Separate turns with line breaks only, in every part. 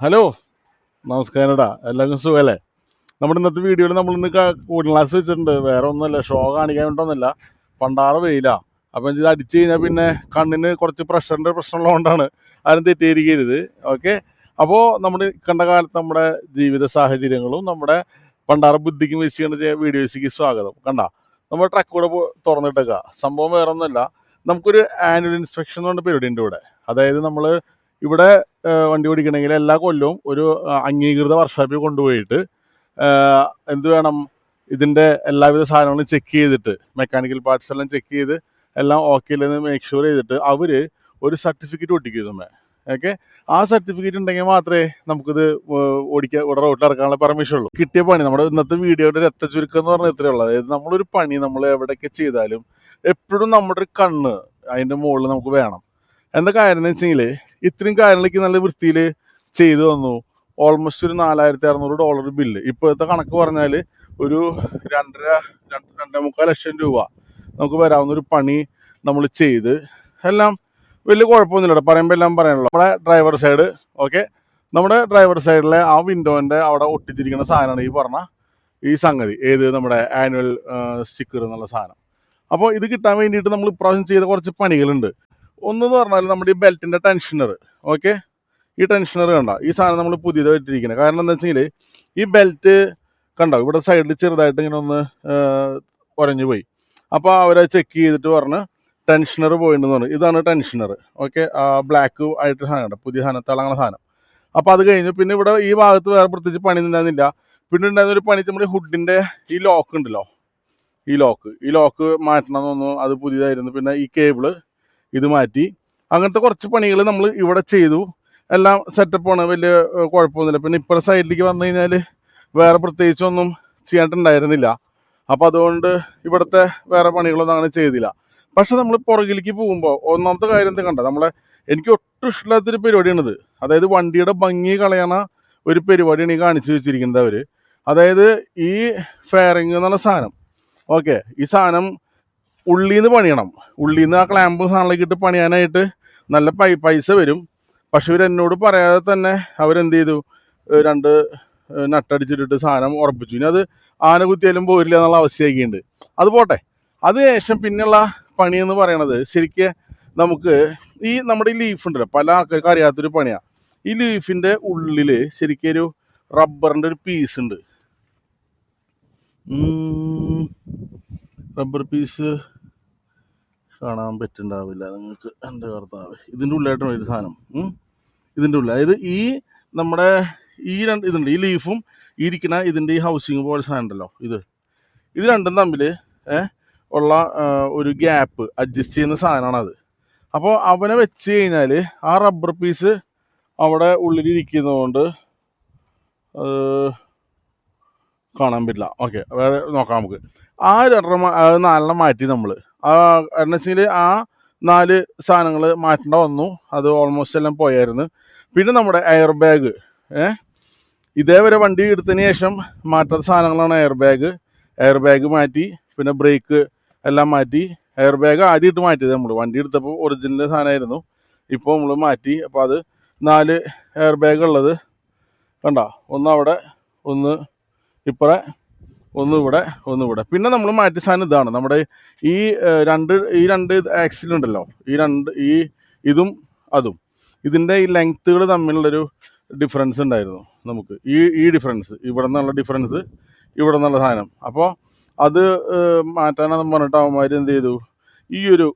Hello നമസ്കാരടാ. എല്ലാവർക്കും സുഖമല്ലേ നമ്മുടെ ഇന്നത്തെ വീഡിയോയിൽ നമ്മൾ ഇന്ന് കൂടുതൽ ക്ലാസ് വെച്ചിട്ടുണ്ട്. വേറെ ഒന്നുമല്ല ഷോ കാണിക്കാൻ വേണ്ടൊന്നുമല്ല പണ്ടാറ് വെയിലാ. അപ്പം ഇത് അടിച്ചു കഴിഞ്ഞാൽ പിന്നെ കണ്ണിന് കുറച്ച് പ്രഷറിന്റെ പ്രശ്നമുള്ളതുകൊണ്ടാണ് ആരും തെറ്റിയിരിക്കരുത് ഓക്കെ? അപ്പോൾ നമ്മൾ കണ്ട കാലത്ത് നമ്മുടെ ജീവിത സാഹചര്യങ്ങളും നമ്മുടെ പണ്ടാറ ബുദ്ധിക്കും വെച്ചിട്ട് വീഡിയോസിക്ക് സ്വാഗതം. കണ്ട? നമ്മൾ ട്രക്ക് കൂടെ തുറന്നിട്ടേക്കുക സംഭവം വേറെ ഒന്നുമല്ല നമുക്കൊരു ആനുവൽ ഇൻസ്പെക്ഷൻ എന്ന് പറഞ്ഞ പരിപാടി ഉണ്ട് ഇവിടെ. അതായത് നമ്മൾ ഇവിടെ വണ്ടി ഓടിക്കണമെങ്കിൽ എല്ലാ കൊല്ലവും ഒരു അംഗീകൃത വർക്ക്ഷോപ്പിൽ കൊണ്ടുപോയിട്ട് എന്ത് വേണം? ഇതിന്റെ എല്ലാവിധ സാധനങ്ങളും ചെക്ക് ചെയ്തിട്ട് മെക്കാനിക്കൽ പാർട്സ് എല്ലാം ചെക്ക് ചെയ്ത് എല്ലാം ഓക്കെ ഇല്ലെന്ന് മേക്ക് ഷുവർ ചെയ്തിട്ട് അവർ ഒരു സർട്ടിഫിക്കറ്റ് ഒട്ടിക്കും ഇതുമ്മേ ഓക്കെ ആ സർട്ടിഫിക്കറ്റ് ഉണ്ടെങ്കിൽ മാത്രമേ നമുക്കിത് ഓടിക്കാൻ ഇവിടെ റോട്ടിൽ ഇറക്കാനുള്ള പെർമിഷൻ ഉള്ളൂ. കിട്ടിയ പണി നമ്മുടെ ഇന്നത്തെ വീഡിയോയുടെ രക്ത ചുരുക്കം എന്ന് പറഞ്ഞാൽ ഇത്രയേ ഉള്ളൂ. അതായത് നമ്മളൊരു പണി നമ്മൾ എവിടെയൊക്കെ ചെയ്താലും എപ്പോഴും നമ്മുടെ ഒരു കണ്ണ് അതിന്റെ മുകളിൽ നമുക്ക് വേണം. എന്താ കാര്യം എന്ന് വെച്ചെങ്കിൽ ഇത്രയും കാര്യങ്ങളൊക്കെ നല്ല വൃത്തിയിൽ ചെയ്തു തന്നു. ഓൾമോസ്റ്റ് ഒരു നാലായിരത്തി അറുന്നൂറ് ഡോളർ ബില്ല് ഇപ്പോഴത്തെ കണക്ക് പറഞ്ഞാൽ ഒരു രണ്ടര രണ്ട് രണ്ടേ മുക്കാൽ ലക്ഷം രൂപ നമുക്ക് വരാവുന്ന ഒരു പണി നമ്മൾ ചെയ്ത്. എല്ലാം വലിയ കുഴപ്പമൊന്നുമില്ല പറയുമ്പോൾ എല്ലാം പറയാനുള്ളൂ. നമ്മുടെ ഡ്രൈവർ സൈഡ് ഓക്കെ നമ്മുടെ ഡ്രൈവർ സൈഡിലെ ആ വിൻഡോന്റെ അവിടെ ഒട്ടിച്ചിരിക്കുന്ന സാധനമാണ് ഈ പറഞ്ഞ ഈ സംഗതി. ഏത് നമ്മുടെ ആനുവൽ സ്റ്റിക്കർ എന്നുള്ള സാധനം. അപ്പോൾ ഇത് കിട്ടാൻ വേണ്ടിയിട്ട് നമ്മൾ ഇപ്രാവശ്യം ചെയ്ത കുറച്ച് പണികളുണ്ട്. ഒന്നെന്ന് പറഞ്ഞാൽ നമ്മുടെ ഈ ബെൽറ്റിന്റെ ടെൻഷനർ ഓക്കെ? ഈ ടെൻഷനർ കണ്ട? ഈ സാധനം നമ്മൾ പുതിയതായിട്ടിരിക്കുന്നത് കാരണം എന്താ വെച്ചെങ്കിൽ ഈ ബെൽറ്റ് കണ്ടോ? ഇവിടെ സൈഡിൽ ചെറുതായിട്ട് ഇങ്ങനെ ഒന്ന് ഉരഞ്ഞു പോയി. അപ്പോൾ അവരെ ചെക്ക് ചെയ്തിട്ട് പറഞ്ഞ് ടെൻഷനർ പോയിട്ടുണ്ടെന്ന് പറഞ്ഞു. ഇതാണ് ടെൻഷനർ ഓക്കെ? ബ്ലാക്ക് ആയിട്ട് സാധനം കണ്ടോ? പുതിയ സാധനം തിളങ്ങണ സാധനം. അപ്പോൾ അത് കഴിഞ്ഞു പിന്നെ ഇവിടെ ഈ ഭാഗത്ത് വേറെ പ്രത്യേകിച്ച് പണി ഉണ്ടായിരുന്നില്ല പിന്നെ ഉണ്ടായിരുന്ന ഒരു പണി നമ്മുടെ ഹുഡിന്റെ ഈ ലോക്ക് ഉണ്ടല്ലോ? ഈ ലോക്ക്. ഈ ലോക്ക് മാറ്റണം തോന്നുന്നു അത് പുതിയതായിരുന്നു. പിന്നെ ഈ കേബിൾ ഇത് മാറ്റി. അങ്ങനത്തെ കുറച്ച് പണികൾ നമ്മൾ ഇവിടെ ചെയ്തു. എല്ലാം സെറ്റപ്പാണ് വലിയ കുഴപ്പമൊന്നുമില്ല. പിന്നെ ഇപ്പുറ സൈഡിലേക്ക് വന്നു കഴിഞ്ഞാൽ വേറെ പ്രത്യേകിച്ചൊന്നും ചെയ്യാണ്ടുണ്ടായിരുന്നില്ല. അപ്പോൾ അതുകൊണ്ട് ഇവിടുത്തെ വേറെ പണികളൊന്നും അങ്ങനെ ചെയ്തില്ല. പക്ഷെ നമ്മൾ പുറകിലേക്ക് പോകുമ്പോൾ ഒന്നാമത്തെ കാര്യം എന്താ കണ്ട? നമ്മളെ എനിക്ക് ഒട്ടും ഇഷ്ടമില്ലാത്തൊരു പരിപാടിയാണിത്. അതായത് വണ്ടിയുടെ ഭംഗി കളയണ ഒരു പരിപാടിയാണ് ഈ കാണിച്ചു വെച്ചിരിക്കുന്നത് അവർ അതായത് ഈ ഫെയറിങ് എന്നുള്ള സാധനം. ഓക്കെ. ഈ സാധനം ഉള്ളിന്ന് പണിയണം. ഉള്ളിന്ന് ആ ക്ലാമ്പ് സാധനങ്ങളൊക്കെ ഇട്ട് പണിയാനായിട്ട് നല്ല പൈ പൈസ വരും. പക്ഷെ ഇവർ എന്നോട് പറയാതെ തന്നെ അവരെന്ത് ചെയ്തു രണ്ട് നട്ടടിച്ചിട്ടിട്ട് സാധനം ഉറപ്പിച്ചു. ഇനി അത് ആന കുത്തിയാലും പോരില്ല എന്നുള്ള അവസ്ഥയൊക്കെയുണ്ട് അത് പോട്ടെ. അത് ശേഷം പിന്നെയുള്ള പണി എന്ന് പറയണത് ശരിക്ക് നമുക്ക് ഈ നമ്മുടെ ഈ ലീഫ് ഉണ്ടല്ലോ പല ആൾക്കാർക്ക് അറിയാത്തൊരു പണിയാ. ഈ ലീഫിന്റെ ഉള്ളിൽ ശരിക്കും ഒരു റബ്ബറിന്റെ ഒരു പീസ് ഉണ്ട്. റബ്ബർ പീസ് കാണാൻ പറ്റുന്നുണ്ടാവില്ല. നിങ്ങൾക്ക് എന്റെ കർത്താവ് ഇതിന്റെ ഉള്ളിലായിട്ടാണ് ഒരു സാധനം. ഇതിന്റെ ഉള്ളിൽ അതായത് ഈ നമ്മുടെ ഈ രണ്ട് ഇതുണ്ട്. ഈ ലീഫും ഈ ഇരിക്കുന്ന ഇതിന്റെ ഈ ഹൗസിങ് പോലെ സാധനം ഉണ്ടല്ലോ ഇത്. ഇത് രണ്ടും തമ്മിൽ ഉള്ള ഒരു ഗ്യാപ്പ് അഡ്ജസ്റ്റ് ചെയ്യുന്ന സാധനമാണ് അത്. അപ്പോൾ അവനെ വെച്ച് കഴിഞ്ഞാൽ ആ റബ്ബർ പീസ് അവിടെ ഉള്ളിലിരിക്കുന്നതുകൊണ്ട് കാണാൻ പറ്റില്ല. ഓക്കെ വേറെ നോക്കാം നമുക്ക്. ആ രണ്ടെണ്ണം നാലെണ്ണം മാറ്റി നമ്മൾ ആ എന്ന് ആ നാല് സാധനങ്ങൾ മാറ്റേണ്ട വന്നു. അത് ഓൾമോസ്റ്റ് എല്ലാം പോയായിരുന്നു. പിന്നെ നമ്മുടെ എയർ ബാഗ് ഏ? ഇതേവരെ വണ്ടി എടുത്തതിന് ശേഷം മാറ്റാത്ത സാധനങ്ങളാണ് എയർ ബാഗ് എയർ ബാഗ് മാറ്റി പിന്നെ ബ്രേക്ക് എല്ലാം മാറ്റി. എയർ ബാഗ് ആദ്യം ഇട്ട് മാറ്റിയത് നമ്മൾ വണ്ടി എടുത്തപ്പോൾ ഒറിജിനൽ സാധനമായിരുന്നു. ഇപ്പോൾ നമ്മൾ മാറ്റി. അപ്പോൾ അത് നാല് എയർ ബാഗ് ഉള്ളത്. കണ്ടോ? ഒന്ന് അവിടെ ഒന്ന് ഇപ്പറേ. ഒന്ന് ഒന്നുകൂടെ. പിന്നെ നമ്മൾ മാറ്റി സാധനം ഇതാണ്. നമ്മുടെ ഈ രണ്ട് ഈ രണ്ട് ആക്സിൽ ഉണ്ടല്ലോ. ഈ രണ്ട് ഈ ഇതും അതും. ഇതിന്റെ ഈ ലെങ്ത്തുകൾ തമ്മിലുള്ളൊരു ഡിഫറൻസ് ഉണ്ടായിരുന്നു നമുക്ക്. ഈ ഈ ഡിഫറൻസ് ഇവിടെ നിന്നുള്ള ഡിഫറൻസ് ഇവിടെ നിന്നുള്ള സാധനം. അപ്പോൾ അത് മാറ്റാനാന്ന് പറഞ്ഞിട്ട് അവന്മാർ എന്ത് ചെയ്തു? ഈ ഒരു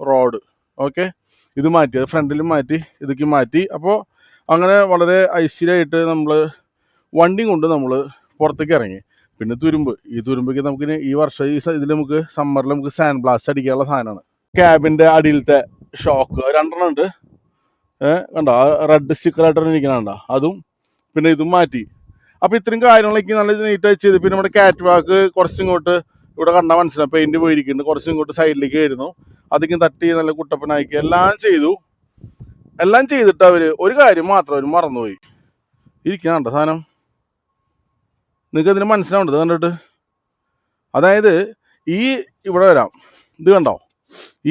റോഡ് ഓക്കെ? ഇത് മാറ്റി അത് ഫ്രണ്ടിലും മാറ്റി ഇതൊക്കെ മാറ്റി. അപ്പോൾ അങ്ങനെ വളരെ ഐശ്വര്യമായിട്ട് നമ്മൾ വണ്ടിയും കൊണ്ട് നമ്മൾ പുറത്തേക്ക് ഇറങ്ങി. പിന്നെ തുരുമ്പ്. ഈ തുരുമ്പൊക്കെ നമുക്ക് ഈ വർഷം ഈ ഇതിൽ നമുക്ക് സമ്മറിൽ നമുക്ക് സാൻഡ് ബ്ലാസ്റ്റ് അടിക്കാനുള്ള സാധനമാണ്. ക്യാബിന്റെ അടിയിലത്തെ ഷോക്ക് രണ്ടെണ്ണം ഉണ്ട്. കണ്ടോ? റെഡ് സ്റ്റിക്കർ ആയിട്ട് ഇരിക്കണ അതും പിന്നെ ഇതും മാറ്റി. അപ്പൊ ഇത്രയും കാര്യങ്ങളൊക്കെ നല്ല നീറ്റായി ചെയ്ത്. പിന്നെ നമ്മുടെ കാറ്റ് വാക്ക് കുറച്ചിങ്ങോട്ട് ഇവിടെ കണ്ടാൽ മനസ്സിലാവും പെയിന്റ് പോയിരിക്കുന്നുണ്ട്. കുറച്ചിങ്ങോട്ട് സൈഡിലേക്ക് വരുന്നു. അധികം തട്ടി നല്ല കുട്ടപ്പനാക്കി എല്ലാം ചെയ്തു. എല്ലാം ചെയ്തിട്ട് അവർ ഒരു കാര്യം മാത്രം അവർ മറന്നുപോയി. ഇരിക്കണ സാധനം? നിങ്ങൾക്ക് അതിന് ഇത് കണ്ടിട്ട്? അതായത് ഈ ഇവിടെ വരാം. ഇത് കണ്ടോ?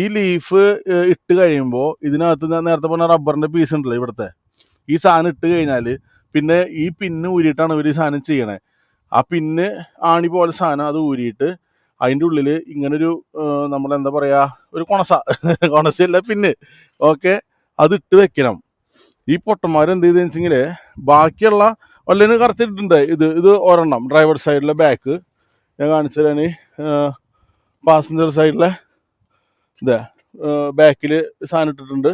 ഈ ലീഫ് ഇട്ട് കഴിയുമ്പോൾ ഇതിനകത്ത് നേരത്തെ പറഞ്ഞ റബ്ബറിന്റെ പീസ് ഉണ്ടല്ലോ ഇവിടുത്തെ. ഈ സാധനം ഇട്ട് കഴിഞ്ഞാൽ പിന്നെ ഈ പിന്ന് ഊരിയിട്ടാണ് ഇവർ ഈ സാധനം ചെയ്യണേ. ആ പിന്ന് ആണി പോലെ സാധനം അത് ഊരിയിട്ട് അതിന്റെ ഉള്ളിൽ ഇങ്ങനൊരു നമ്മൾ എന്താ പറയുക ഒരു കൊണസ. കൊണസയല്ല പിന്നെ. ഓക്കെ? അത് ഇട്ട് വെക്കണം. ഈ പൊട്ടന്മാർ എന്ത് ചെയ്തെന്ന് വെച്ചെങ്കിൽ ബാക്കിയുള്ള വല്ലതിനും കറുത്തിട്ടുണ്ട്. ഇത് ഇത് ഒരെണ്ണം. ഡ്രൈവർ സൈഡിലെ ബാക്ക് ഞാൻ കാണിച്ചു തരാൻ പാസഞ്ചർ സൈഡിലെ ഇതാ ബാക്കിൽ സാധനം ഇട്ടിട്ടുണ്ട്.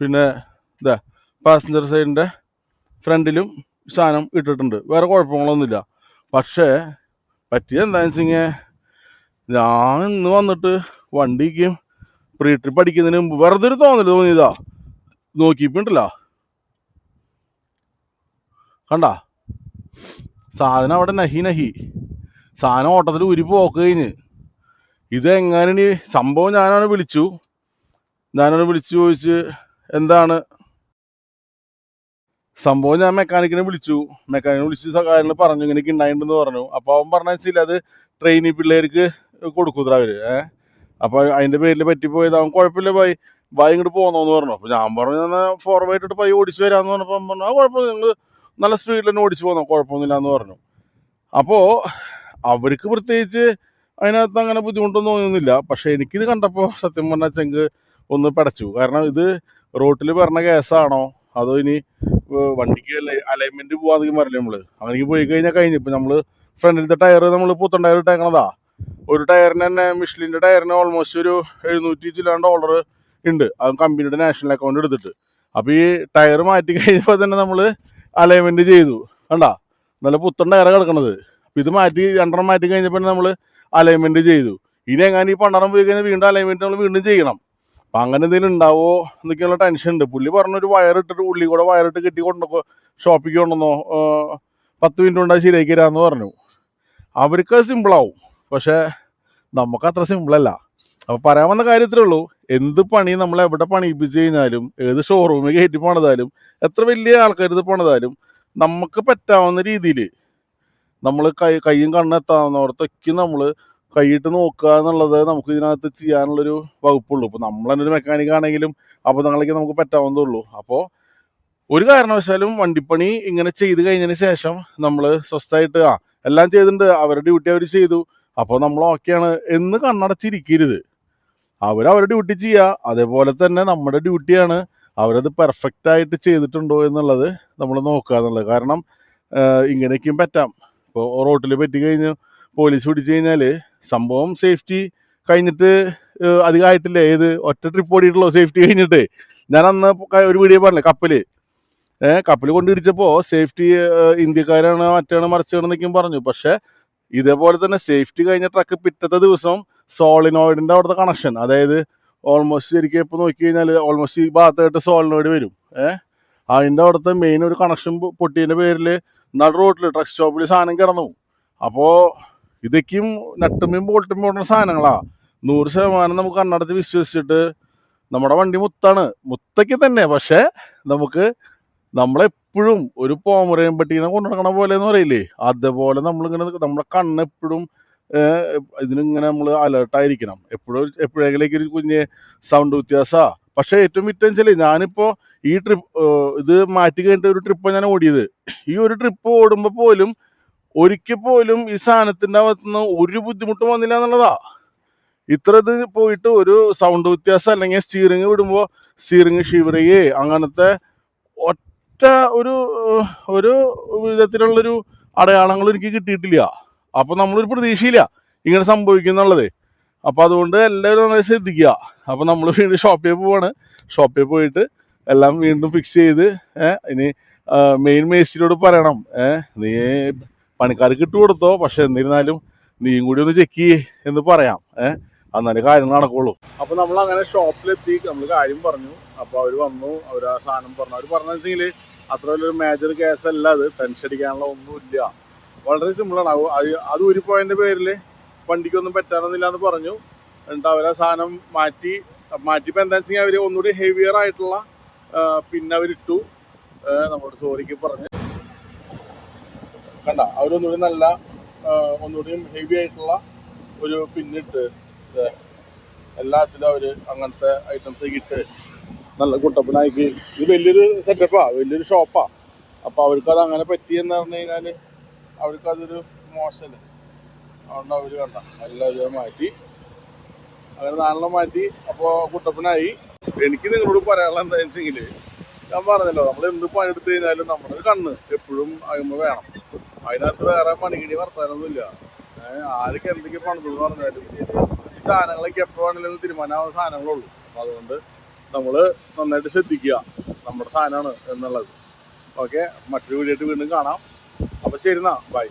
പിന്നെ ഇതാ പാസഞ്ചർ സൈഡിന്റെ ഫ്രണ്ടിലും സാധനം ഇട്ടിട്ടുണ്ട്. വേറെ കുഴപ്പങ്ങളൊന്നുമില്ല. പക്ഷേ പറ്റിയത് എന്താണെന്ന് വെച്ച് കഴിഞ്ഞാൽ ഞാൻ ഇന്ന് വന്നിട്ട് വണ്ടിക്ക് പ്രീ ട്രിപ്പ് അടിക്കുന്നതിന് മുമ്പ് വെറുതെ ഒരു തോന്നൽ തോന്നിയതാ. നോക്കിയിട്ടുണ്ടല്ല. കണ്ട? സാധനം അവിടെ നഹി നഹി. സാധനം ഓട്ടത്തിൽ ഉരി പോക്ക് കഴിഞ്ഞ്. ഇത് എങ്ങനെ ഇനി സംഭവം ഞാനാണ് വിളിച്ചു. ഞാനാണ് വിളിച്ചു ചോദിച്ച് എന്താണ്? സംഭവം ഞാൻ മെക്കാനിക്കിനെ വിളിച്ചു. മെക്കാനിക്കിനെ വിളിച്ച് കാര്യങ്ങൾ പറഞ്ഞു. ഇങ്ങനെയൊക്കെ ഉണ്ടായിട്ടുണ്ടെന്ന് പറഞ്ഞു. അപ്പൊ അവൻ പറഞ്ഞ വെച്ചാൽ അത് ട്രെയിനി പിള്ളേർക്ക് കൊടുക്കൂത്ര അവർ. ഏഹ് അപ്പൊ അതിന്റെ പേരിൽ പറ്റിപ്പോയത് അവൻ കുഴപ്പമില്ല പോയി. വായി ഇങ്ങോട്ട് പോന്നോന്ന് പറഞ്ഞു. അപ്പൊ ഞാൻ പറഞ്ഞു ഫോർവേഡ് ഇട്ട് പൈ ഓടിച്ചു വരാന്ന് പറഞ്ഞപ്പോ അവൻ പറഞ്ഞു ആ കുഴപ്പമില്ല. നിങ്ങൾ നല്ല സ്പീഡിൽ തന്നെ ഓടിച്ചു പോന്നോ. കുഴപ്പമൊന്നുമില്ല എന്ന് പറഞ്ഞു. അപ്പോ അവർക്ക് പ്രത്യേകിച്ച് അതിനകത്ത് അങ്ങനെ ബുദ്ധിമുട്ടൊന്നും തോന്നുന്നില്ല പക്ഷേ എനിക്കിത് കണ്ടപ്പോൾ സത്യം പറഞ്ഞാൽ ചെങ്ക് ഒന്ന് പടച്ചു. കാരണം ഇത് റോട്ടിൽ പറഞ്ഞ കേസാണോ? അതോ ഇനി വണ്ടിക്ക് അലൈൻമെന്റ് പോവാന്നെങ്കിൽ പറയില്ല നമ്മൾ? അങ്ങനെ പോയി കഴിഞ്ഞാൽ കഴിഞ്ഞു. ഇപ്പൊ നമ്മൾ ഫ്രണ്ടിലത്തെ ടയർ നമ്മൾ പുത്തൻ ടയർ ഇട്ടേക്കണതാ. ഒരു ടയറിന് തന്നെ മിഷ്ലിന്റെ ടയറിന് ഓൾമോസ്റ്റ് ഒരു എഴുന്നൂറ്റി ചില്ലാൻ ഡോളർ ഉണ്ട്. അത് കമ്പനിയുടെ നാഷണൽ അക്കൗണ്ട് എടുത്തിട്ട്. അപ്പൊ ഈ ടയർ മാറ്റി കഴിഞ്ഞപ്പോ തന്നെ നമ്മൾ അലൈൻമെന്റ് ചെയ്തു. കണ്ടാ? നല്ല പുത്തണ്ട ടയർ കിടക്കണത്. അപ്പൊ ഇത് മാറ്റി രണ്ടെണ്ണം മാറ്റി കഴിഞ്ഞപ്പോ നമ്മൾ അലൈൻമെന്റ് ചെയ്തു. ഇനി എങ്ങനെ ഈ പണ്ടാറം പോയി കഴിഞ്ഞാൽ വീണ്ടും അലൈൻമെന്റ് നമ്മൾ വീണ്ടും ചെയ്യണം. അപ്പൊ അങ്ങനെ എന്തെങ്കിലും ഉണ്ടാവോ എന്നൊക്കെയുള്ള ടെൻഷൻ ഉണ്ട്. പുള്ളി പറഞ്ഞൊരു വയർ ഇട്ടിട്ട് ഉള്ളി കൂടെ വയറിട്ട് കെട്ടി കൊണ്ടോ ഷോപ്പിക്ക് കൊണ്ടുവന്നോ പത്ത് മിനിറ്റ് കൊണ്ട് ശരിയാക്കി തരാന്ന് പറഞ്ഞു. അവർക്ക് അത് സിമ്പിളാവും പക്ഷെ നമുക്ക് അത്ര സിമ്പിൾ അല്ല. അപ്പൊ പറയാൻ വന്ന കാര്യത്തിലേ ഉള്ളൂ. എന്ത് പണി നമ്മൾ എവിടെ പണിയിപ്പിച്ച് കഴിഞ്ഞാലും ഏത് ഷോറൂമിൽ കയറ്റി പണിതാലും എത്ര വലിയ ആൾക്കാർ ഇത് പണിതാലും നമുക്ക് പറ്റാവുന്ന രീതിയിൽ നമ്മൾ കൈ കൈയും കണ്ണെത്താവുന്നിടത്തൊക്കെ നമ്മൾ കൈയിട്ട് നോക്കുക എന്നുള്ളത് നമുക്ക് ഇതിനകത്ത് ചെയ്യാനുള്ളൊരു വകുപ്പുള്ളൂ. ഇപ്പം നമ്മൾ തന്നെ ഒരു മെക്കാനിക് ആണെങ്കിലും അബദ്ധങ്ങളൊക്കെ നമുക്ക് പറ്റാവുന്നതുള്ളൂ അപ്പോൾ ഒരു കാരണവശാലും വണ്ടിപ്പണി ഇങ്ങനെ ചെയ്ത് കഴിഞ്ഞതിന് ശേഷം നമ്മൾ സ്വസ്ഥമായിട്ട് ആ എല്ലാം ചെയ്തിട്ടുണ്ട് അവരുടെ ഡ്യൂട്ടി അവർ ചെയ്തു അപ്പോൾ നമ്മൾ ഓക്കെയാണ് എന്ന് കണ്ണടച്ചിരിക്കരുത്. അവർ അവരുടെ ഡ്യൂട്ടി ചെയ്യുക അതേപോലെ തന്നെ നമ്മുടെ ഡ്യൂട്ടിയാണ് അവരത് പെർഫെക്റ്റ് ആയിട്ട് ചെയ്തിട്ടുണ്ടോ എന്നുള്ളത് നമ്മൾ നോക്കുക എന്നുള്ളത്. കാരണം ഇങ്ങനെയൊക്കെയും പറ്റാം. ഇപ്പോൾ റോട്ടിൽ പറ്റി കഴിഞ്ഞ് പോലീസ് പിടിച്ചു കഴിഞ്ഞാൽ സംഭവം സേഫ്റ്റി കഴിഞ്ഞിട്ട് അധികമായിട്ടില്ല ഏത് ഒറ്റ ട്രിപ്പ് ഓടിയിട്ടുള്ളൂ സേഫ്റ്റി കഴിഞ്ഞിട്ട്. ഞാൻ അന്ന് ഒരു വീഡിയോ പറഞ്ഞില്ലേ കപ്പൽ. ഏഹ് കപ്പൽ കൊണ്ടിടിച്ചപ്പോൾ സേഫ്റ്റി ഇന്ത്യക്കാരാണ് മറ്റാണ് മറിച്ചാണെന്നൊക്കെയും പറഞ്ഞു. പക്ഷെ ഇതേപോലെ തന്നെ സേഫ്റ്റി കഴിഞ്ഞ ട്രക്ക് പിറ്റത്തെ ദിവസം സോളിനോയിഡിന്റെ അവിടുത്തെ കണക്ഷൻ അതായത് ഓൾമോസ്റ്റ് ശരിക്കും ഇപ്പൊ നോക്കി കഴിഞ്ഞാൽ ഓൾമോസ്റ്റ് ഈ ഭാഗത്തായിട്ട് സോളിനോയിഡ് വരും. ഏഹ് അതിന്റെ അവിടുത്തെ മെയിൻ ഒരു കണക്ഷൻ പൊട്ടിയതിന്റെ പേരിൽ നട റോട്ടിൽ ട്രക്ക് സ്റ്റോപ്പിൽ സാധനം കിടന്നു. അപ്പോ ഇതൊക്കെയും നട്ടുമ്മയും ബോൾട്ടും പോടുന്ന സാധനങ്ങളാ. നൂറ് ശതമാനം നമുക്ക് കണ്ണടച്ച് വിശ്വസിച്ചിട്ട് നമ്മുടെ വണ്ടി മുത്താണ്. മുത്തയ്ക്ക് തന്നെ. പക്ഷെ നമുക്ക് നമ്മളെപ്പോഴും ഒരു പോമറയും പട്ടീനെ കൊണ്ടു നടക്കണ പോലെ എന്ന് പറയില്ലേ? അതേപോലെ നമ്മളിങ്ങനെ നമ്മുടെ കണ്ണ് എപ്പോഴും ഇതിനിങ്ങനെ നമ്മൾ അലേർട്ടായിരിക്കണം എപ്പോഴും എപ്പോഴെങ്കിലേക്ക് ഒരു കുഞ്ഞ് സൗണ്ട് വ്യത്യാസമാണ് പക്ഷേ ഏറ്റവും വിറ്റം വെച്ചാൽ ഞാനിപ്പോ ഈ ട്രിപ്പ് ഇത് മാറ്റി കഴിഞ്ഞിട്ട് ഒരു ട്രിപ്പാണ് ഞാൻ ഓടിയത്. ഈ ഒരു ട്രിപ്പ് ഓടുമ്പോൾ പോലും ഒരിക്കൽ പോലും ഈ സാധനത്തിന്റെ അകത്തുനിന്ന് ഒരു ബുദ്ധിമുട്ടും വന്നില്ല എന്നുള്ളതാ. ഇത്ര ഇത് പോയിട്ട് ഒരു സൗണ്ട് വ്യത്യാസം അല്ലെങ്കിൽ സ്റ്റിയറിംഗ് വിടുമ്പോൾ സ്റ്റിയറിംഗ് ഷിവറിയേ അങ്ങനത്തെ ഒറ്റ ഒരു ഒരു വിധത്തിലുള്ളൊരു അടയാളങ്ങൾ എനിക്ക് കിട്ടിയിട്ടില്ല. അപ്പൊ നമ്മളൊരു പ്രതീക്ഷയില്ല ഇങ്ങനെ സംഭവിക്കുന്നുള്ളത് അപ്പൊ അതുകൊണ്ട് എല്ലാവരും നന്നായി ശ്രദ്ധിക്കുക. അപ്പൊ നമ്മൾ വീണ്ടും ഷോപ്പിൽ പോവാണ്. ഷോപ്പിൽ പോയിട്ട് എല്ലാം വീണ്ടും ഫിക്സ് ചെയ്ത് ഇനി മെയിൻ മേസ്റ്റിനോട് പറയണം. നീ പണിക്കാർക്ക് ഇട്ട് കൊടുത്തോ പക്ഷെ എന്നിരുന്നാലും നീയും കൂടി ഒന്ന് ചെക്ക് ചെയ്യേ എന്ന് പറയാം. ഏഹ് എന്നാലേ കാര്യങ്ങൾ നടക്കുള്ളൂ. അപ്പൊ നമ്മൾ അങ്ങനെ ഷോപ്പിലെത്തി നമ്മൾ കാര്യം പറഞ്ഞു. അപ്പൊ അവർ വന്നു അവർ ആ സാധനം പറഞ്ഞു. അവർ പറഞ്ഞു വെച്ചെങ്കിൽ അത്ര വലിയൊരു മേജർ കേസ് അല്ല അത്. ടെൻഷൻ അടിക്കാനുള്ള ഒന്നുമില്ല. വളരെ സിമ്പിളാണ് അത് ഒരു പോയിന്റ് പേരിൽ വണ്ടിക്കൊന്നും പറ്റാനൊന്നില്ല എന്ന് പറഞ്ഞു. എന്നിട്ട് അവർ ആ സാധനം മാറ്റി മാറ്റിയപ്പോൾ എന്താ വെച്ചാൽ അവർ ഒന്നുകൂടി ഹെവിയർ ആയിട്ടുള്ള പിന്നെ അവരിട്ടു. ആ, നമ്മളോട് സോറിക്ക് പറഞ്ഞ്. കണ്ട അവരൊന്നുകൂടി നല്ല ഒന്നുകൂടിയും ഒന്നുകൂടി ഹെവി ആയിട്ടുള്ള ഒരു പിന്നിട്ട് എല്ലാത്തിലും അവർ അങ്ങനത്തെ ഐറ്റംസ് ഇട്ട് നല്ല കുട്ടപ്പനായിക്ക്. ഇത് വലിയൊരു സെറ്റപ്പാ വലിയൊരു ഷോപ്പാ അപ്പൊ അവർക്ക് അത് അങ്ങനെ പറ്റിയെന്ന് പറഞ്ഞു കഴിഞ്ഞാൽ അവർക്ക് അതൊരു മോശമല്ലേ അതുകൊണ്ട് അവർ കണ്ട. എല്ലാവരും മാറ്റി. അങ്ങനെ നാലെണ്ണം മാറ്റി. അപ്പോൾ കുട്ടപ്പനായി. എനിക്ക് നിങ്ങളോട് പറയാനുള്ള എന്താ വെച്ചെങ്കിൽ ഞാൻ പറഞ്ഞല്ലോ നമ്മൾ എന്ത് പണിയെടുത്ത് കഴിഞ്ഞാലും നമ്മുടെ കണ്ണ് എപ്പോഴും അയമ്പ വേണം. അതിനകത്ത് വേറെ പണികിടി വർത്താനൊന്നുമില്ല. ആരൊക്കെ എന്തൊക്കെ പണിതെന്ന് പറഞ്ഞാലും ഈ സാധനങ്ങളൊക്കെ എപ്പോൾ വേണമെങ്കിലും തീരുമാനമാവുന്ന സാധനങ്ങളുള്ളൂ. അപ്പം അതുകൊണ്ട് നമ്മൾ നന്നായിട്ട് ശ്രദ്ധിക്കുക. നമ്മുടെ സാധനമാണ് എന്നുള്ളത്. ഓക്കെ? മറ്റൊരു വീഡിയോ വീണ്ടും കാണാം. അപ്പോൾ ശരി എന്നാ ബൈ